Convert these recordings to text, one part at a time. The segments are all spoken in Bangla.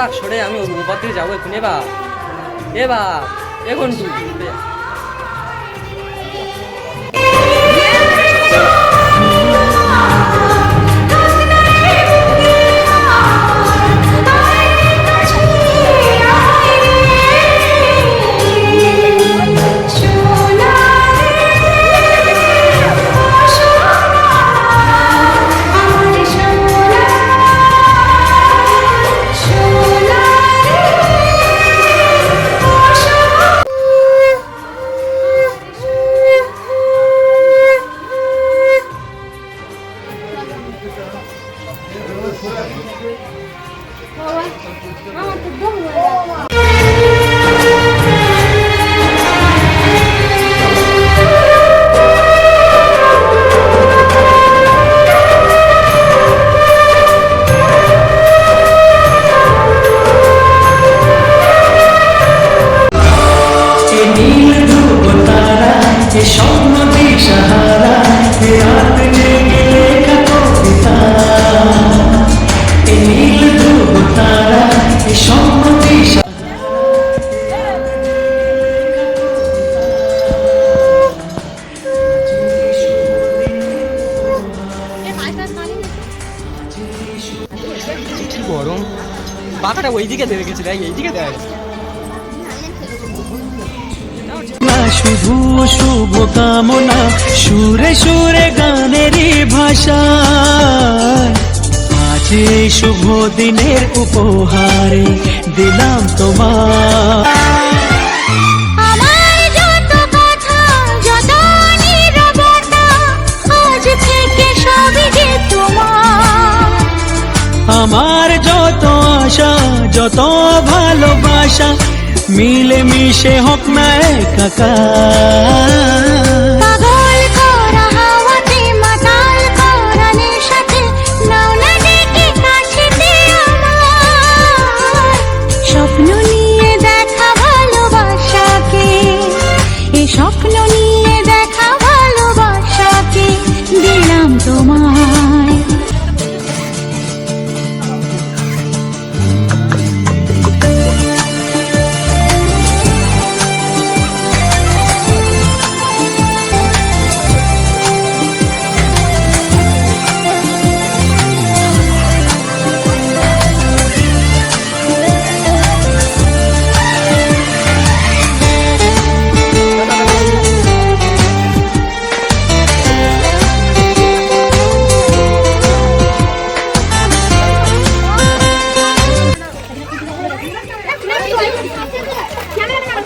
বাঘ সরে আমি ওপার যাব এখন এ বাঘ এ বাঘ এখন তুই কি গরম। পাখাটা ওইদিকে দেবে দেয় না, শুধু শুভ কামনা, সুরে সুরে গানেরই ভাষা। আজ এই শুভ দিনের উপহারে দিলাম তোমার আমার যত আশা যত ভালোবাসা মিলে মিশে হোক না একাকার।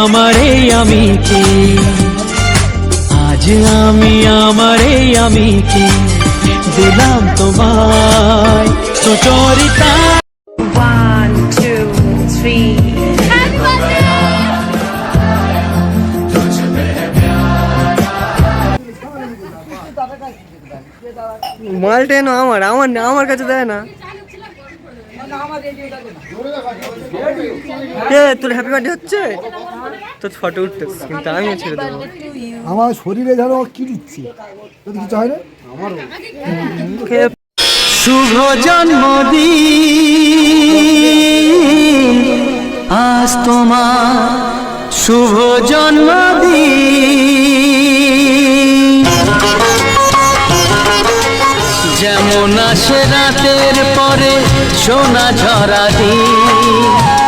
আমার আমি কে? আজ আমি আমারে আমি কে? দিলাম তোমায় সুচরিতা। One, two, three. মালটা এনো আমার আমার আমার কাছে দেয় না। তোর হ্যাপি বার্থডে হচ্ছে? তোর ফটো কিন্তু আমিও ছেড়ে দেবো। আমার শরীরে যেন কি দিচ্ছে যদি কিছু হয় না? শুভ জন্মদিন আজ তোমার শুভ জন্মদিন। যেমন আসে রাতের পরে সোনা ঝরা দিন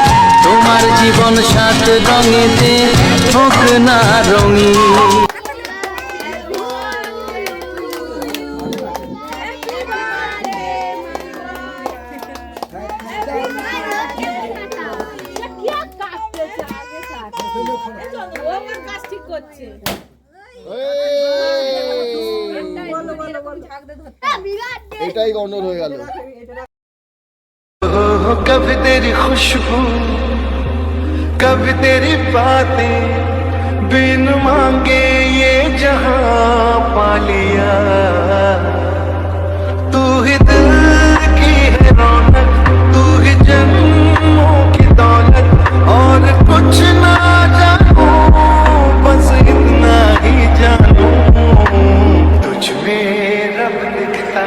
আমার জীবন সাত রঙেতে হোক না রঙি। এটাই গন্ডল হয়ে গেল। কবি তেরি খুশবু। कभी तेरी बातें बिन मांगे ये जहाँ पा लिया तू ही दिल की है रौनक तू ही जन्मों की दौलत और कुछ ना जानू बस इतना ही जानू तुझ में रब दिखता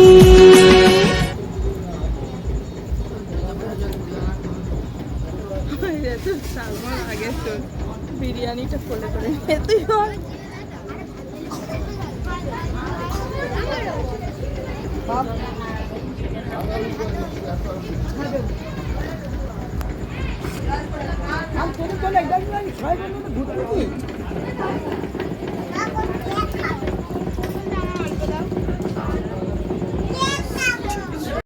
আমি